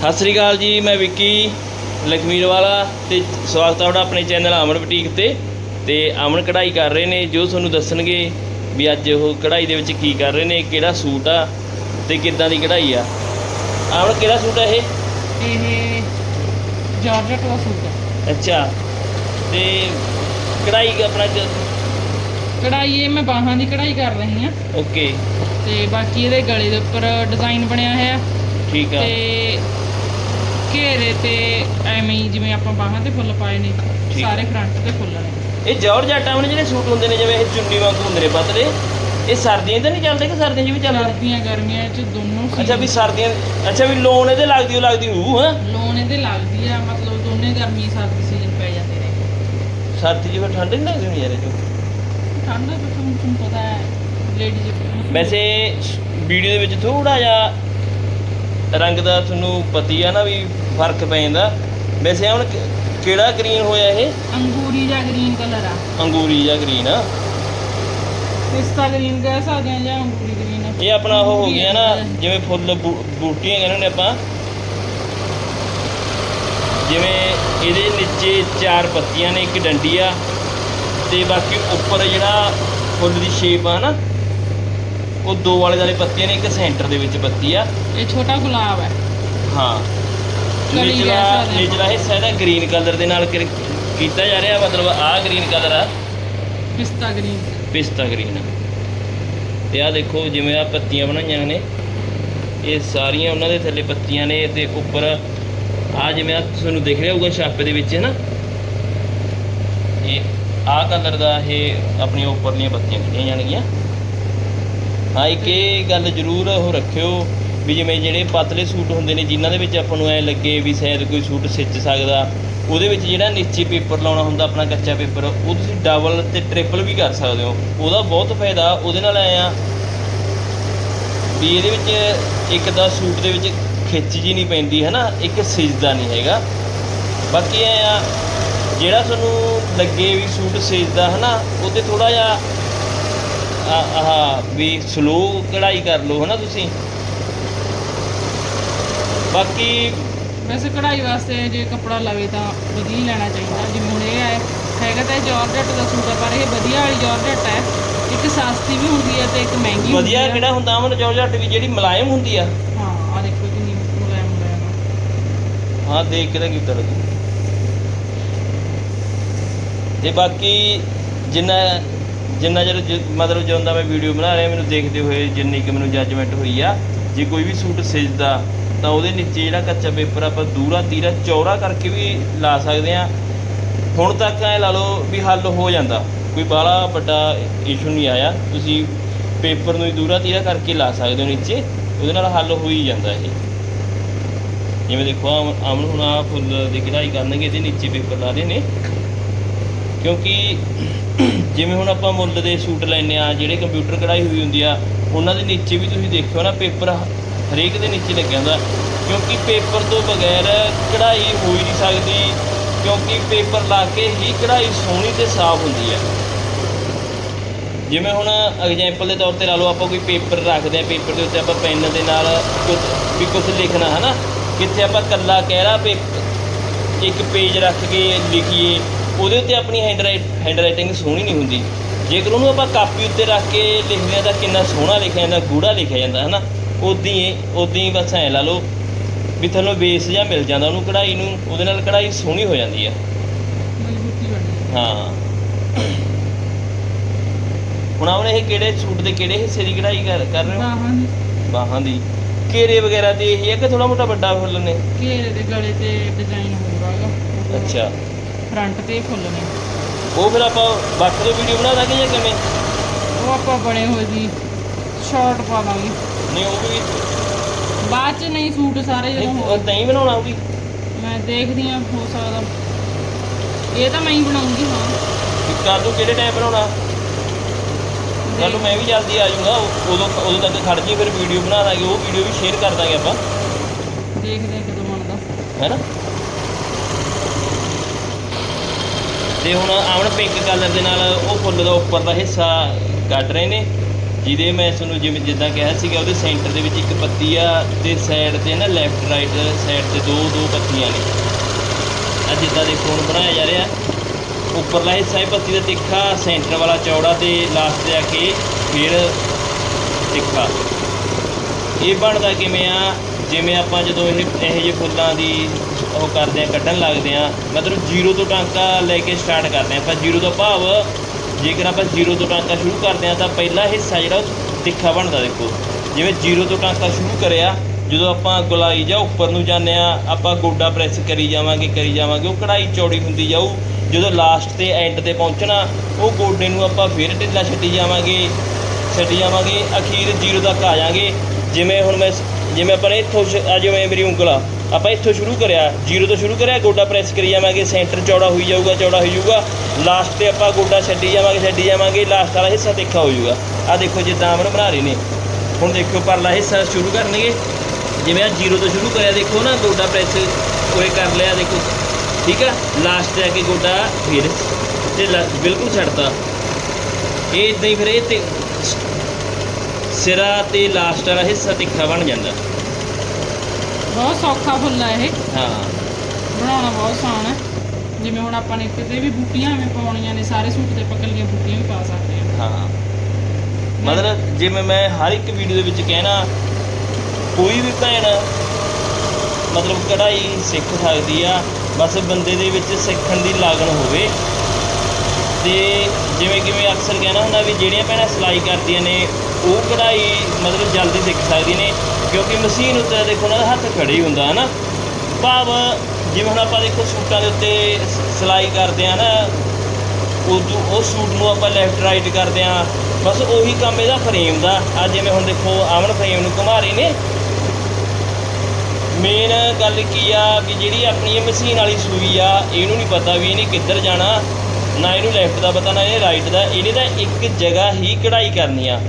ਸਤਿ ਸ੍ਰੀ ਅਕਾਲ ਜੀ ਮੈਂ ਵਿੱਕੀ ਲਖਮੀਰ ਵਾਲਾ ਤੇ ਸਵਾਗਤ ਹੈ ਤੁਹਾਡਾ ਆਪਣੇ ਚੈਨਲ ਅਮਨ ਬੁਟੀਕ ਤੇ। ਤੇ ਅਮਨ ਕਢਾਈ ਕਰ ਰਹੇ ਨੇ ਜੋ ਤੁਹਾਨੂੰ ਦੱਸਣਗੇ ਵੀ ਅੱਜ ਉਹ ਕਢਾਈ ਦੇ ਵਿੱਚ ਕੀ ਕਰ ਰਹੇ ਨੇ ਕਿਹੜਾ ਸੂਟ ਆ ਤੇ ਕਿੱਦਾਂ ਦੀ ਕਢਾਈ ਆ। ਅਮਨ ਕਿਹੜਾ ਸੂਟ ਆ ਇਹ? ਇਹ ਜਾਰਜਟ ਦਾ ਸੂਟ ਹੈ ਅੱਛਾ ਤੇ ਕਢਾਈ ਆਪਣਾ ਕਢਾਈ ਇਹ ਮੈਂ ਬਾਹਾਂ ਦੀ ਕਢਾਈ ਕਰ ਰਹੀ ਹਾਂ। ਓਕੇ। ਤੇ ਬਾਕੀ ਇਹਦੇ ਗਲੇ ਦੇ ਉੱਪਰ ਡਿਜ਼ਾਈਨ ਬਣਿਆ ਹੋਇਆ। ਠੀਕ ਆ। ਤੇ ਘੇਰੇ ਤੇ ਐਵੇਂ ਹੀ ਜਿਵੇਂ ਆਪਾਂ ਬਾਹਾਂ ਤੇ ਫੁੱਲ ਪਾਏ ਨੇ ਠੀਕ। ਸਾਰੇ ਫਰੰਟ ਤੇ ਫੁੱਲ ਨੇ। ਇਹ ਜਾਰਜਟ ਆਮਨ ਜਿਹੜੇ ਸੂਟ ਹੁੰਦੇ ਨੇ ਜਿਵੇਂ ਇਹ ਚੁੰਨੀ ਵਾਂਗੂ ਹੁੰਦੇ ਨੇ ਪਤਲੇ ਇਹ ਸਰਦੀਆਂ 'ਚ ਤਾਂ ਨਹੀਂ ਚੱਲਦੇ ਕਿ ਸਰਦੀਆਂ 'ਚ ਵੀ ਚੱਲਦੇ ਨੇ? ਸਰਦੀਆਂ ਗਰਮੀਆਂ ਚ ਦੋਨੋਂ ਅੱਛਾ ਵੀ ਸਰਦੀਆਂ ਅੱਛਾ ਵੀ ਲੋਨ ਇਹਦੇ ਲੱਗਦੀ ਉਹ ਲੱਗਦੀ ਹੂ ਹਾਂ? ਲੋਨ ਇਹਦੇ ਲੱਗਦੀ ਆ ਮਤਲਬ ਦੋਨੇ ਗਰਮੀ ਸਰਦੀ ਸੀਜ਼ਨ ਪੈ ਜਾਂਦੇ ਨੇ। ਸਰਦੀ 'ਚ ਫਿਰ ਠੰਡ ਨਹੀਂ ਲੱਗਦੀ ਹੋਣੀ ਯਾਰ ਇਹ 'ਚੋਂ? ਠੰਡ ਵਿੱਚ ਤੁਹਾਨੂੰ ਤੁਹਾਨੂੰ ਪਤਾ ਹੈ ਲੇਡੀਜ਼ ਵੈਸੇ ਵੀਡੀਓ ਦੇ ਵਿੱਚ ਥੋੜਾ ਜਿਹਾ ਰੰਗ ਦਾ ਤੁਹਾਨੂੰ ਪਤੀ ਆ ਨਾ ਵੀ ਫ਼ਰਕ ਪੈ ਜਾਂਦਾ। ਵੈਸੇ ਹੁਣ ਕਿ- ਕਿਹੜਾ ਗ੍ਰੀਨ ਹੋਇਆ ਇਹ? ਅੰਗੂਰੀ ਜਾਂ ਗ੍ਰੀਨ ਕਲਰ ਆ। ਅੰਗੂਰੀ ਜਾਂ ਗ੍ਰੀਨ ਆ। ਪਿਸਤਾ ਗ੍ਰੀਨ ਕਹਿ ਸਕਦੇ ਆ ਜਾਂ ਅੰਗੂਰੀ ਗ੍ਰੀਨ ਇਹ ਆਪਣਾ ਉਹ ਹੋ ਗਿਆ ਨਾ ਜਿਵੇਂ ਫੁੱਲ ਬੂ- ਬੂਟੀਆਂ ਕਹਿੰਦੇ ਨੇ ਆਪਾਂ। ਜਿਵੇਂ ਇਹਦੇ ਨੀਚੇ ਚਾਰ ਪੱਤੀਆਂ ਨੇ ਇੱਕ ਡੰਡੀ ਆ। ਤੇ ਬਾਕੀ ਉੱਪਰ ਜਿਹੜਾ ਫੁੱਲ ਦੀ ਸ਼ੇਪ ਆ ਨਾ ਉਹ ਦੋ ਵਾਲੇ ਵਾਲੇ ਪੱਤੀਆਂ ਨੇ ਇੱਕ ਸੈਂਟਰ ਦੇ ਵਿੱਚ ਪੱਤੀ ਆ। ਇਹ ਛੋਟਾ ਗੁਲਾਬ ਹੈ ਹਾਂ। ਕਲੀ ਕਹਿ ਨਿਚਲਾ ਸਕਦੇ। ਹਾਂ। ਨਿਚਲਾ ਹਿੱਸਾ ਇਹਦਾ ਗ੍ਰੀਨ ਕਲਰ ਦੇ ਨਾਲ ਕਰ- ਕੀਤਾ ਜਾ ਰਿਹਾ ਮਤਲਬ ਆਹ ਗ੍ਰੀਨ ਕਲਰ ਆ। ਪਿਸਤਾ ਗ੍ਰੀਨ ਪਿਸਤਾ ਗ੍ਰੀਨ ਤੇ ਆਹ ਦੇਖੋ ਜਿਵੇਂ ਆ ਪੱਤੀਆਂ ਬਣਾਈਆਂ ਨੇ ਇਹ ਸਾਰੀਆਂ ਉਹਨਾਂ ਦੇ ਥੱਲੇ ਪੱਤੀਆਂ ਨੇ ਤੇ ਉੱਪਰ ਆ ਜਿਵੇਂ ਤੁਹਾਨੂੰ ਦਿਖ ਰਿਹਾ ਹੋਊਗਾ ਛਾਪੇ ਦੇ ਵਿੱਚ ਹੈ ਨਾ? ਇਹ ਆਹ ਕਲਰ ਦਾ ਇਹ ਆਪਣੀਆਂ ਉੱਪਰਲੀਆਂ ਪੱਤੀਆਂ ਕੱਢੀਆਂ ਜਾਣਗੀਆਂ। ਹਾਂ ਇੱਕ ਇਹ ਗੱਲ ਜ਼ਰੂਰ ਉਹ ਰੱਖਿਓ। ਵੀ ਜਿਵੇਂ ਜਿਹੜੇ ਪਤਲੇ ਸੂਟ ਹੁੰਦੇ ਨੇ, ਜਿਨ੍ਹਾਂ ਦੇ ਵਿੱਚ ਆਪਾਂ ਨੂੰ ਐ ਲੱਗੇ ਵੀ ਸ਼ਾਇਦ ਕੋਈ ਸੂਟ ਸਿੱਚ ਸਕਦਾ, ਉਹਦੇ ਵਿੱਚ ਜਿਹੜਾ ਨੀਚੇ ਪੇਪਰ ਲਾਉਣਾ ਹੁੰਦਾ, ਆਪਣਾ ਕੱਚਾ ਪੇਪਰ, ਉਹ ਤੁਸੀਂ ਡਬਲ ਤੇ ਟ੍ਰਿਪਲ ਵੀ ਕਰ ਸਕਦੇ ਹੋ। ਉਹਦਾ ਬਹੁਤ ਫਾਇਦਾ, ਉਹਦੇ ਨਾਲ ਐ ਆ ਵੀ ਇਹਦੇ ਵਿੱਚ ਇੱਕ ਤਾਂ ਸੂਟ ਦੇ ਵਿੱਚ ਖਿੱਚ ਜੀ ਨਹੀਂ ਪੈਂਦੀ ਹੈ ਨਾ ਇੱਕ ਸਿਜਦਾ ਨਹੀਂ ਹੈਗਾ। ਬਾਕੀ ਐ ਆ, ਜਿਹੜਾ ਤੁਹਾਨੂੰ ਲੱਗੇ ਵੀ ਸੂਟ ਸਿਜਦਾ ਹੈ ਨਾ ਉਹ ਤੇ ਥੋੜਾ ਜਿਹਾ ਆਹ ਵੀ ਸਲੋ ਕਢਾਈ ਕਰ ਲਓ ਨਾ ਤੁਸੀਂ? ਬਾਕੀ ਵੈਸੇ ਕਢਾਈ ਵਾਸਤੇ ਜੇ ਕੱਪੜਾ ਲਵੇ ਤਾਂ ਵਧੀਆ ਹੀ ਲੈਣਾ ਚਾਹੀਦਾ। ਜਿਵੇਂ ਹੁਣ ਇਹ ਹੈ ਹੈਗਾ ਤਾਂ ਜਾਰਜਟ ਦਾ ਸੂਟ ਹੈ ਪਰ ਇਹ ਵਧੀਆ ਵਾਲੀ ਜਾਰਜਟ ਹੈ। ਇੱਕ ਸਸਤੀ ਵੀ ਹੁੰਦੀ ਹੈ ਤੇ ਇੱਕ ਮਹਿੰਗੀ ਹੁੰਦੀ ਵਧੀਆ ਹੈ। ਕਿਹੜਾ ਹੁੰਦਾ ਅਮਨ ਜੋਰਜੱਟ ਵੀ ਜਿਹੜੀ ਮੁਲਾਇਮ ਹੁੰਦੀ ਆ। ਹਾਂ ਆ ਦੇਖੋ ਕਿੰਨੀ ਮੁਲਾਇਮ ਮੁਲਾਇਮ ਆ। ਹਾਂ। ਦੇਖ ਕੇ ਤਾਂ ਕੀਤਾ ਲੱਗੂ। ਤੇ ਬਾਕੀ ਜਿੰਨਾ ਜਿੰਨਾ ਚਿਰ ਜ- ਮਤਲਬ ਜਦੋਂ ਦਾ ਮੈਂ ਵੀਡੀਓ ਬਣਾ ਰਿਹਾ ਮੈਨੂੰ ਦੇਖਦੇ ਹੋਏ ਜਿੰਨੀ ਕਿ ਮੈਨੂੰ ਜੱਜਮੈਂਟ ਹੋਈ ਆ ਜੇ ਕੋਈ ਵੀ ਸੂਟ ਸਿਜਦਾ ਤਾਂ ਉਹਦੇ ਨੀਚੇ ਜਿਹੜਾ ਕੱਚਾ ਪੇਪਰ ਆਪਾਂ ਦੂਰਾ ਤੀਰਾ ਚੌੜਾ ਕਰਕੇ ਵੀ ਲਾ ਸਕਦੇ ਆ ਹੁਣ ਤੱਕ ਐ ਲਾ ਲਓ ਵੀ ਹੱਲ ਹੋ ਜਾਂਦਾ। ਕੋਈ ਬਾਹਲਾ ਵੱਡਾ ਇਸ਼ੂ ਨਹੀਂ ਆਇਆ। ਤੁਸੀਂ ਪੇਪਰ ਨੂੰ ਹੀ ਦੂਰਾ ਤੀਰਾ ਕਰਕੇ ਲਾ ਸਕਦੇ ਹੋ ਨੀਚੇ। ਉਹਦੇ ਨਾਲ ਹੱਲ ਹੋ ਹੀ ਜਾਂਦਾ ਇਹ। ਜਿਵੇਂ ਦੇਖੋ ਆਮ ਆਮਨ ਹੁਣ ਆ ਫੁੱਲ ਦੀ ਕਢਾਈ ਕਰਨਗੇ ਇਹਦੇ ਨੀਚੇ ਪੇਪਰ ਲਾ ਰਹੇ ਨੇ। ਕਿਉਂਕਿ ਜਿਵੇਂ ਹੁਣ ਆਪਾਂ ਮੁੱਲ ਦੇ ਸੂਟ ਲੈਨੇ ਆ ਜਿਹੜੇ ਕੰਪਿਊਟਰ ਕਢਾਈ ਹੋਈ ਹੁੰਦੀ ਆ, ਉਹਨਾਂ ਦੇ ਨੀਚੇ ਵੀ ਤੁਸੀਂ ਦੇਖਿਓ ਨਾ, ਪੇਪਰ ਹਰੇਕ ਦੇ ਨੀਚੇ ਲੱਗਿਆ ਹੁੰਦਾ, ਕਿਉਂਕਿ ਪੇਪਰ ਤੋਂ ਬਗੈਰ ਕਢਾਈ ਹੋ ਹੀ ਨਹੀਂ ਸਕਦੀ, ਕਿਉਂਕਿ ਪੇਪਰ ਲਾ ਕੇ ਹੀ ਕਢਾਈ ਸੋਹਣੀ ਤੇ ਸਾਫ਼ ਹੁੰਦੀ ਹੈ। ਜਿਵੇਂ ਹੁਣ ਐਗਜ਼ਾਮਪਲ ਦੇ ਤੌਰ ਤੇ ਲਾ ਲਓ, ਆਪਾਂ ਕੋਈ ਪੇਪਰ ਰੱਖਦੇ ਆ ਪੇਪਰ ਦੇ ਉੱਤੇ ਆਪਾਂ ਪੈਨ ਦੇ ਨਾਲ ਕੁਝ ਵੀ ਕੁਝ ਲਿਖਣਾ ਹੈ ਨਾ ਕਿੱਥੇ ਆਪਾਂ ਕੱਲਾ ਕਹਿਰਾ ਪੇਪਰ ਇੱਕ ਪੇਜ ਰੱਖ ਕੇ ਲਿਖੀਏ, ਉਹਦੇ ਉੱਤੇ ਆਪਣੀ ਹੈਂਡ ਹੈਂਡ ਰਾਈਟਿੰਗ ਸੋਹਣੀ ਨਹੀਂ ਹੁੰਦੀ। ਜੇਕਰ ਉਹਨੂੰ ਆਪਾਂ ਕਾਪੀ ਉੱਤੇ ਰੱਖ ਕੇ ਲਿਖਦੇ ਆ ਤਾਂ ਕਿੰਨਾ ਸੋਹਣਾ ਲਿਖਿਆ ਜਾਂਦਾ ਗੂੜਾ ਲਿਖਿਆ ਜਾਂਦਾ ਹੈ ਨਾ ਉਦਾਂ ਉਦਾਂ ਬਸ ਐ ਲਾ ਲਓ ਵੀ ਤੁਹਾਨੂੰ ਬੇਸ ਜਾਂ ਮਿਲ ਜਾਂਦਾ ਉਹਨੂੰ ਕਢਾਈ ਨੂੰ ਉਹਦੇ ਨਾਲ ਕਢਾਈ ਸੋਹਣੀ ਹੋ ਜਾਂਦੀ ਹੈ ਮਜ਼ਬੂਤੀ ਬਣਦੀ ਹੈ। ਹੁਣ ਆਵਣੇ ਇਹ ਕਿਹੜੇ ਸੂਟ ਦੇ ਕਿਹੜੇ ਹਿੱਸੇ ਦੀ ਕਢਾਈ ਕਰ ਕਰ ਰਹੇ ਹੋ? ਬਾਹਾਂ ਦੀ। ਬਾਹਾਂ ਦੀ। ਘੇਰੇ ਵਗੈਰਾ ਤੇ ਇਹੀ ਹੈ ਕਿ ਥੋੜਾ ਮੋਟਾ ਵੱਡਾ ਫੁੱਲ ਨੇ ਘੇਰੇ ਦੇ ਗਲੇ ਤੇ ਡਿਜ਼ਾਈਨ ਹੋਊਗਾ ਅੱਛਾ। ਫਰੰਟ ਤੇ ਫੁੱਲ ਨੇ ਉਹ ਫਿਰ ਆਪਾਂ ਵੱਖ ਤੋਂ ਵੀਡੀਓ ਬਣਾ ਦਾਂਗੇ ਜਾਂ ਕਿਵੇਂ? ਉਹ ਆਪਾਂ ਬਣੇ ਹੋਏ ਦੀ ਸ਼ਾਰਟ ਪਾ ਦਾਂਗੇ। ਨਹੀਂ ਉਹ ਵੀ? ਬਾਅਦ ਚ ਨਹੀਂ ਸੂਟ ਸਾਰੇ ਜਦੋਂ ਨਹੀਂ, ਉਹ ਨਹੀਂ ਬਣਾਉਣਾ ਉਹ ਵੀ? ਮੈਂ ਦੇਖਦੀ ਆ ਹੋ ਸਕਦਾ। ਇਹ ਤਾਂ ਮੈਂ ਹੀ ਬਣਾਉਂਗੀ ਹਾਂ। ਕਿ ਕੱਲ ਨੂੰ ਕਿਹੜੇ ਟਾਈਮ ਬਣਾਉਣਾ? ਕੱਲ ਨੂੰ ਮੈਂ ਵੀ ਜਲਦੀ ਆ ਜਾਊਂਗਾ ਉਹ- ਉਦੋਂ ਉਦੋਂ ਤੱਕ ਖੜ ਜੀ ਫਿਰ ਵੀਡੀਓ ਬਣਾ ਦਾਂਗੇ ਉਹ ਵੀਡੀਓ ਵੀ ਸ਼ੇਅਰ ਕਰ ਦਾਂਗੇ ਆਪਾਂ। ਦੇਖਦੇ ਆ ਕਦੋਂ ਬਣਦਾ। ਹੈਨਾ ਤੇ ਹੁਣ ਆਵਣ ਪਿੰਕ ਕਲਰ ਦੇ ਨਾਲ ਉਹ ਫੁੱਲ ਦਾ ਉੱਪਰ ਦਾ ਹਿੱਸਾ ਕੱਢ ਰਹੇ ਨੇ। ਜਿਹਦੇ ਮੈਂ ਤੁਹਾਨੂੰ ਜਿਵੇਂ ਜਿੱਦਾਂ ਕਿਹਾ ਸੀਗਾ, ਉਹਦੇ ਸੈਂਟਰ ਦੇ ਵਿੱਚ ਇੱਕ ਪੱਤੀ ਆ ਤੇ ਸਾਈਡ ਤੇ ਨਾ ਲੈਫਟ ਰਾਈਟ ਸਾਈਡ ਤੇ ਦੋ ਦੋ ਪੱਤੀਆਂ ਨੇ। ਆ ਜਿੱਦਾਂ ਦੇਖੋ, ਹੁਣ ਬਣਾਇਆ ਜਾ ਰਿਹਾ। ਉੱਪਰਲਾ ਹਿੱਸਾ ਹੈ ਪੱਤੀ ਦਾ ਤਿੱਖਾ ਸੈਂਟਰ ਵਾਲਾ ਚੌੜਾ ਤੇ ਲਾਸਟ ਤੇ ਆ ਕੇ ਫਿਰ ਤਿੱਖਾ। ਇਹ ਬਣਦਾ ਕਿਵੇਂ ਆ? ਜਿਵੇਂ ਆਪਾਂ ਜਦੋਂ ਇਹ, ਇਹੋ ਜਿਹੇ ਫੁੱਲਾਂ ਦੀ ਉਹ ਕਰਦੇ ਆ, ਕੱਢਣ ਲੱਗਦੇ ਆ, ਮਤਲਬ ਜ਼ੀਰੋ ਤੋਂ ਟਾਂਕਾ ਲੈ ਕੇ ਸਟਾਰਟ ਕਰਦੇ ਆ। ਪਰ ਜ਼ੀਰੋ ਦਾ ਭਾਵ ਜੇਕਰ ਆਪਾਂ ਜ਼ੀਰੋ ਤੋਂ ਟਾਂਕਾ ਸ਼ੁਰੂ ਕਰਦੇ ਆ ਤਾਂ ਪਹਿਲਾ ਹਿੱਸਾ ਜਿਹੜਾ ਉਹ ਤਿੱਖਾ ਬਣਦਾ ਦੇਖੋ। ਜਿਵੇਂ ਜ਼ੀਰੋ ਤੋਂ ਟਾਂਕਾ ਸ਼ੁਰੂ ਕਰਿਆ, ਜਦੋਂ ਆਪਾਂ ਗੁਲਾਈ ਜਾਂ ਉੱਪਰ ਨੂੰ ਜਾਂਦੇ ਆ ਆਪਾਂ ਗੋਡਾ ਪ੍ਰੈਸ ਕਰੀ ਜਾਵਾਂਗੇ ਕਰੀ ਜਾਵਾਂਗੇ, ਉਹ ਕਢਾਈ ਚੌੜੀ ਹੁੰਦੀ ਜਾਊ। ਜਦੋਂ ਲਾਸਟ ਤੇ ਐਂਡ ਤੇ ਪਹੁੰਚਣਾ, ਉਹ ਗੋਡੇ ਨੂੰ ਆਪਾਂ ਫਿਰ ਢਿੱਲਾ ਛੱਡੀ ਜਾਵਾਂਗੇ ਛੱਡੀ ਜਾਵਾਂਗੇ, ਅਖੀਰ ਜ਼ੀਰੋ ਤੱਕ ਆ ਜਾਾਂਗੇ ਜਿਵੇਂ ਹੁਣ ਮੈਂ ਜਿਵੇਂ ਆਪਾਂ ਨੇ ਇੱਥੋਂ ਸ਼- ਜਿਵੇਂ ਮੇਰੀ ਉਂਗਲ ਆ ਆਪਾਂ ਇੱਥੋਂ ਸ਼ੁਰੂ ਕਰਿਆ, ਜ਼ੀਰੋ ਤੋਂ ਸ਼ੁਰੂ ਕਰਿਆ, ਗੋਡਾ ਪ੍ਰੈਸ ਕਰੀ ਜਾਵਾਂਗੇ ਸੈਂਟਰ ਚੌੜਾ ਹੋਈ ਜਾਊਗਾ, ਚੌੜਾ ਹੋਈ ਜਾਊਗਾ ਲਾਸਟ ਤੇ ਆਪਾਂ ਗੋਡਾ ਛੱਡੀ ਜਾਵਾਂਗੇ ਛੱਡੀ ਜਾਵਾਂਗੇ ਲਾਸਟ ਵਾਲਾ ਹਿੱਸਾ ਤਿੱਖਾ ਹੋ ਜਾਊਗਾ। ਆ ਦੇਖੋ ਜਿੱਦਾਂ ਅਮਨ ਬਣਾ ਰਹੇ ਨੇ। ਹੁਣ ਦੇਖੋ ਪਰਲਾ ਹਿੱਸਾ ਸ਼ੁਰੂ ਕਰਨਗੇ। ਜਿਵੇਂ ਆ ਜ਼ੀਰੋ ਤੋਂ ਸ਼ੁਰੂ ਕਰਿਆ, ਦੇਖੋ ਨਾ, ਗੋਡਾ ਪ੍ਰੈਸ ਹੋਏ ਕਰ ਲਿਆ, ਦੇਖੋ। ਠੀਕ ਆ? ਲਾਸਟ ਤੇ ਆ ਕੇ ਗੋਡਾ ਫਿਰ ਤੇ ਲ- ਬਿਲਕੁਲ ਛੱਡਤਾ। ਇਹ ਇਦਾਂ ਹੀ ਫਿਰ ਇਹ ਤੇ ਸਿਰਾ ਤੇ ਲਾਸਟ ਵਾਲਾ ਹਿੱਸਾ ਤਿੱਖਾ ਬਣ ਜਾਂਦਾ। ਬਹੁਤ ਸੌਖਾ ਫੁੱਲ ਹੈ ਇਹ। ਹਾਂ। ਬਣਾਉਣਾ ਬਹੁਤ ਆਸਾਨ ਹੈ। ਜਿਵੇਂ ਹੁਣ ਆਪਾਂ ਨੇ ਕਿਤੇ ਵੀ ਬੂਟੀਆਂ ਐਵੇਂ ਪਾਉਣੀਆਂ ਨੇ ਸਾਰੇ ਸੂਟ ਤੇ ਆਪਾਂ ਇਕੱਲੀਆਂ ਬੂਟੀਆਂ ਵੀ ਪਾ ਸਕਦੇ ਹਾਂ। ਹਾਂ। ਮਤਲਬ ਜਿਵੇਂ ਮੈਂ ਹਰ ਇੱਕ ਵੀਡੀਓ ਦੇ ਵਿੱਚ ਕਹਿਣਾ ਕੋਈ ਵੀ ਭੈਣ ਮਤਲਬ ਕਢਾਈ ਸਿੱਖ ਸਕਦੀ ਆ ਬਸ ਬੰਦੇ ਦੇ ਵਿੱਚ ਸਿੱਖਣ ਦੀ ਲਾਗਣ ਹੋਵੇ। ਤੇ ਜਿਵੇਂ ਕਿ ਮੈਂ ਅਕਸਰ ਕਹਿਣਾ ਹੁੰਦਾ ਵੀ ਜਿਹੜੀਆਂ ਭੈਣਾਂ ਸਿਲਾਈ ਕਰਦੀਆਂ ਨੇ ਉਹ ਕਢਾਈ ਮਤਲਬ ਜਲਦੀ ਸਿੱਖ ਸਕਦੀ ਨੇ, ਕਿਉਂਕਿ ਮਸ਼ੀਨ ਉੱਤੇ ਦੇਖੋ ਉਹਨਾਂ ਦਾ ਹੱਥ ਖੜੇ ਹੀ ਹੁੰਦਾ ਹੈ ਨਾ ਭਾਵ ਜਿਵੇਂ ਹੁਣ ਆਪਾਂ ਦੇਖੋ ਸੂਟਾਂ ਦੇ ਉੱਤੇ ਸਿਲਾਈ ਕਰਦੇ ਆ ਨਾ, ਉਦੋਂ ਉਹ ਸੂਟ ਨੂੰ ਆਪਾਂ ਲੈਫਟ ਰਾਈਟ ਕਰਦੇ ਆ, ਬਸ ਉਹੀ ਕੰਮ ਇਹਦਾ ਫਰੇਮ ਦਾ। ਆ ਜਿਵੇਂ ਹੁਣ ਦੇਖੋ ਆਮਨ ਫਰੇਮ ਨੂੰ ਘੁਮਾ ਰਹੇ ਨੇ। ਮੇਨ ਗੱਲ ਕੀ ਆ ਵੀ ਜਿਹੜੀ ਆਪਣੀ ਇਹ ਮਸ਼ੀਨ ਵਾਲੀ ਸੂਈ ਆ, ਇਹਨੂੰ ਨਹੀਂ ਪਤਾ ਵੀ ਇਹਨੇ ਕਿੱਧਰ ਜਾਣਾ, ਨਾ ਇਹਨੂੰ ਲੈਫਟ ਦਾ ਪਤਾ, ਨਾ ਇਹ ਰਾਈਟ ਦਾ। ਇਹਨੇ ਤਾਂ ਇੱਕ ਜਗ੍ਹਾ ਹੀ ਕਢਾਈ ਕਰਨੀ ਆ।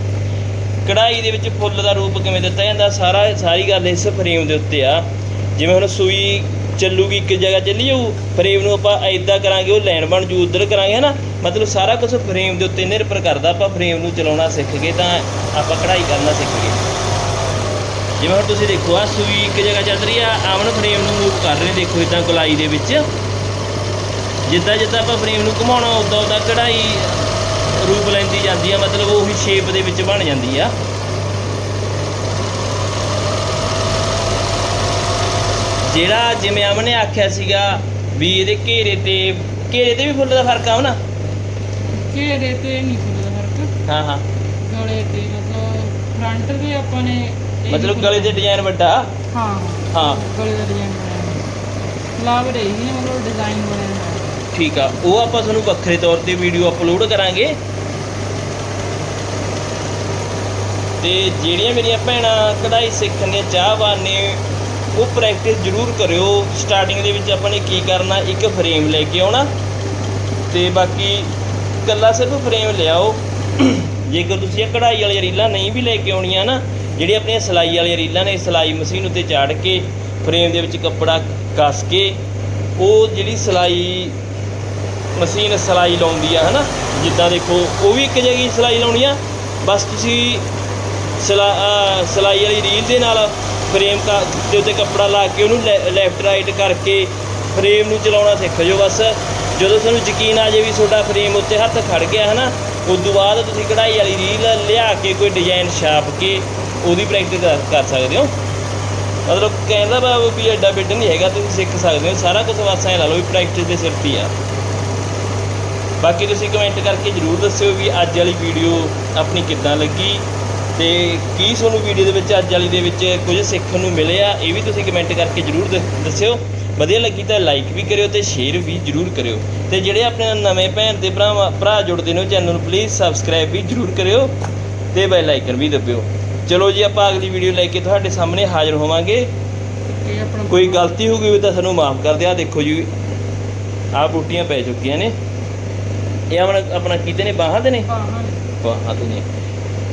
ਕਢਾਈ ਦੇ ਵਿੱਚ ਫੁੱਲ ਦਾ ਰੂਪ ਕਿਵੇਂ ਦਿੱਤਾ ਜਾਂਦਾ, ਸਾਰਾ ਸਾਰੀ ਗੱਲ ਇਸ ਫਰੇਮ ਦੇ ਉੱਤੇ ਆ। ਜਿਵੇਂ ਹੁਣ ਸੂਈ ਚੱਲੂਗੀ ਇੱਕ ਜਗ੍ਹਾ ਚੱਲੀ ਜਾਊ, ਫਰੇਮ ਨੂੰ ਆਪਾਂ ਐਦਾਂ ਕਰਾਂਗੇ, ਉਹ ਲਾਈਨ ਬਣ ਜੂ, ਉਧਰ ਕਰਾਂਗੇ, ਹਨਾ? ਮਤਲਬ ਸਾਰਾ ਕੁਝ ਫਰੇਮ ਦੇ ਉੱਤੇ ਨਿਰਭਰ ਕਰਦਾ, ਆਪਾਂ ਫਰੇਮ ਨੂੰ ਚਲਾਉਣਾ ਸਿੱਖ ਗਏ ਤਾਂ ਆਪਾਂ ਕਢਾਈ ਕਰਨਾ ਸਿੱਖ ਗਏ। ਜਿਵੇਂ ਹੁਣ ਤੁਸੀਂ ਦੇਖੋ ਆ ਸੂਈ ਇੱਕ ਜਗ੍ਹਾ ਚੱਲ ਰਹੀ ਆ ਆਮਨ ਫਰੇਮ ਨੂੰ ਮੂਵ ਕਰ ਰਹੇ ਦੇਖੋ ਇਦਾਂ ਗੁਲਾਈ ਦੇ ਵਿੱਚ। ਜਿੱਦਾਂ ਜਿੱਦਾਂ ਆਪਾਂ ਫਰੇਮ ਨੂੰ ਘੁਮਾਉਣਾ ਉਦਾਂ ਉਦਾਂ ਕਢਾਈ ਰੂਪ ਲੈਂਦੀ ਜਾਂਦੀ ਆ ਮਤਲਬ ਉਹੀ ਸ਼ੇਪ ਦੇ ਵਿੱਚ ਬਣ ਜਾਂਦੀ ਆ। ਜਿਹੜਾ ਜਿਵੇਂ ਅਮਨ ਨੇ ਆਖਿਆ ਸੀਗਾ ਵੀ ਇਹਦੇ ਘੇਰੇ ਤੇ ਘੇਰੇ ਤੇ ਵੀ ਫੁੱਲ ਦਾ ਫ਼ਰਕ ਆ ਨਾ ਘੇਰੇ ਤੇ ਨਹੀਂ ਫੁੱਲ ਦਾ ਫ਼ਰਕ। ਹਾਂ ਹਾਂ। ਗਲੇ ਤੇ ਮਤਲਬ ਫਰੰਟ ਤੇ ਆਪਾਂ ਨੇ ਮਤਲਬ ਗਲੇ ਦੇ ਡਿਜ਼ਾਈਨ ਵੱਡਾ? ਹਾਂ। ਹਾਂ। ਗਲੇ ਦਾ ਡਿਜ਼ਾਈਨ ਬਣਾਇਆ ਫਲਾਵਰ ਹੈ ਮਤਲਬ ਡਿਜ਼ਾਈਨ ਬਣਿਆ ਠੀਕ ਆ ਉਹ ਆਪਾਂ ਤੁਹਾਨੂੰ ਵੱਖਰੇ ਤੌਰ ਤੇ ਵੀਡੀਓ ਅਪਲੋਡ ਕਰਾਂਗੇ। ਤੇ ਜਿਹੜੀਆਂ ਮੇਰੀਆਂ ਭੈਣਾਂ ਕਢਾਈ ਸਿੱਖਣ ਦੀਆਂ ਚਾਹਵਾਨ ਨੇ ਉਹ ਪ੍ਰੈਕਟਿਸ ਜ਼ਰੂਰ ਕਰਿਓ। ਸਟਾਰਟਿੰਗ ਦੇ ਵਿੱਚ ਆਪਾਂ ਨੇ ਕੀ ਕਰਨਾ, ਇੱਕ ਫਰੇਮ ਲੈ ਕੇ ਆਉਣਾ। ਤੇ ਬਾਕੀ ਕੱਲਾ ਸਿਰਫ ਫਰੇਮ ਲਿਆਓ। ਜੇਕਰ ਤੁਸੀਂ ਇਹ ਕਢਾਈ ਵਾਲੀਆਂ ਰੀਲਾਂ ਨਹੀਂ ਵੀ ਲੈ ਕੇ ਆਉਣੀਆਂ ਨਾ ਜਿਹੜੀ ਆਪਣੀਆਂ ਸਿਲਾਈ ਵਾਲੀਆਂ ਰੀਲਾਂ ਨੇ, ਸਿਲਾਈ ਮਸ਼ੀਨ ਉੱਤੇ ਚਾੜ ਕੇ ਫਰੇਮ ਦੇ ਵਿੱਚ ਕੱਪੜਾ ਕੱਸ ਕੇ, ਉਹ ਜਿਹੜੀ ਸਿਲਾਈ ਮਸ਼ੀਨ ਸਿਲਾਈ ਲਾਉਂਦੀ ਆ, ਹਨਾ? ਜਿੱਦਾਂ ਦੇਖੋ, ਉਹ ਵੀ ਇੱਕ ਜਗ੍ਹਾ ਹੀ ਸਿਲਾਈ ਲਾਉਣੀ ਆ। ਬਸ ਤੁਸੀਂ ਸਿਲਾਈ ਵਾਲੀ ਰੀਲ ਦੇ ਨਾਲ ਫਰੇਮ ਕਾ, ਦੇ ਉੱਤੇ ਕੱਪੜਾ ਲਾ ਕੇ ਉਹਨੂੰ ਲੈਫਟ ਰਾਈਟ ਕਰਕੇ ਫਰੇਮ ਨੂੰ ਚਲਾਉਣਾ ਸਿੱਖ ਜਾਓ ਬਸ। ਜਦੋਂ ਤੁਹਾਨੂੰ ਯਕੀਨ ਆ ਜੇ ਵੀ ਤੁਹਾਡਾ ਫਰੇਮ ਉੱਤੇ ਹੱਥ ਖੜ ਗਿਆ ਹਨਾ ਉਸ ਤੋਂ ਬਾਅਦ ਤੁਸੀਂ ਕਢਾਈ ਵਾਲੀ ਰੀਲ ਲਿਆ ਕੇ ਕੋਈ ਡਿਜ਼ਾਈਨ ਛਾਪ ਕੇ ਉਹਦੀ ਪ੍ਰੈਕਟਿਸ ਕਰ- ਕਰ ਸਕਦੇ ਹੋ। ਮਤਲਬ ਕਹਿੰਦਾ ਬਾ ਵੀ ਐਡਾ ਬਿੱਡ ਨਹੀਂ ਹੈਗਾ, ਤੁਸੀਂ ਸਿੱਖ ਸਕਦੇ ਹੋ। ਸਾਰਾ ਕੁਝ ਬਸ ਐਂ ਲਾ ਲਓ ਵੀ ਪ੍ਰੈਕਟਿਸ ਦੇ ਸਿਰ ਤੇ ਆ। ਬਾਕੀ ਤੁਸੀਂ ਕਮੈਂਟ ਕਰਕੇ ਜਰੂਰ ਦੱਸਿਓ ਵੀ ਅੱਜ ਵਾਲੀ ਵੀਡੀਓ ਆਪਣੀ ਕਿੱਦਾਂ ਲੱਗੀ। ਤੇ ਕੀ ਤੁਹਾਨੂੰ ਵੀਡੀਓ ਦੇ ਵਿੱਚ ਅੱਜ ਵਾਲੀ ਦੇ ਵਿੱਚ ਕੁਝ ਸਿੱਖਣ ਨੂੰ ਮਿਲਿਆ ਇਹ ਵੀ ਤੁਸੀਂ ਕਮੈਂਟ ਕਰਕੇ ਜਰੂਰ ਦ- ਦੱਸਿਓ। ਵਧੀਆ ਲੱਗੀ ਤਾਂ ਲਾਈਕ ਵੀ ਕਰਿਓ ਤੇ ਸ਼ੇਅਰ ਵੀ ਜਰੂਰ ਕਰਿਓ। ਤੇ ਜਿਹੜੇ ਆਪਣੇ ਨਵੇਂ ਭੈਣ ਤੇ ਭਰਾ ਭਰਾ ਜੁੜਦੇ ਨੇ ਉਹ ਚੈਨਲ ਨੂੰ ਪਲੀਜ਼ ਸਬਸਕ੍ਰਾਈਬ ਵੀ ਜਰੂਰ ਕਰਿਓ ਤੇ ਬੈਲ ਆਈਕਨ ਵੀ ਦਬਿਓ। ਚਲੋ ਜੀ ਆਪਾਂ ਅਗਲੀ ਵੀਡੀਓ ਲੈ ਕੇ ਤੁਹਾਡੇ ਸਾਹਮਣੇ ਹਾਜ਼ਰ ਹੋਵਾਂਗੇ। ਕੋਈ ਗਲਤੀ ਹੋ ਗਈ ਤਾਂ ਸਾਨੂੰ ਮਾਫ ਕਰ ਦਿਓ। ਆਹ ਦੇਖੋ ਜੀ ਆਹ ਬੂਟੀਆਂ ਪੈ ਚੁੱਕੀਆਂ ਨੇ। ਇਹ ਆਪਣਾ ਆਪਣਾ ਕੀਤੇ ਨੇ? ਬਾਹਾਂ ਦੇ ਨੇ। ਬਾਹਾਂ ਤੇ ਨੇ।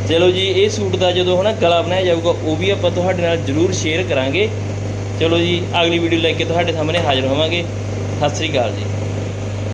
ਚਲੋ ਜੀ, ਇਹ ਸੂਟ ਦਾ ਜਦੋਂ ਹਨਾ ਗਲਾ ਬਣਾਇਆ ਜਾਊਗਾ, ਉਹ ਵੀ ਆਪਾਂ ਤੁਹਾਡੇ ਨਾਲ ਜਰੂਰ ਸ਼ੇਅਰ ਕਰਾਂਗੇ। ਚਲੋ ਜੀ, ਅਗਲੀ ਵੀਡੀਓ ਲੈ ਕੇ ਤੁਹਾਡੇ ਸਾਹਮਣੇ ਹਾਜ਼ਰ ਹੋਵਾਂਗੇ। ਸਤਿ ਸ੍ਰੀ ਅਕਾਲ ਜੀ।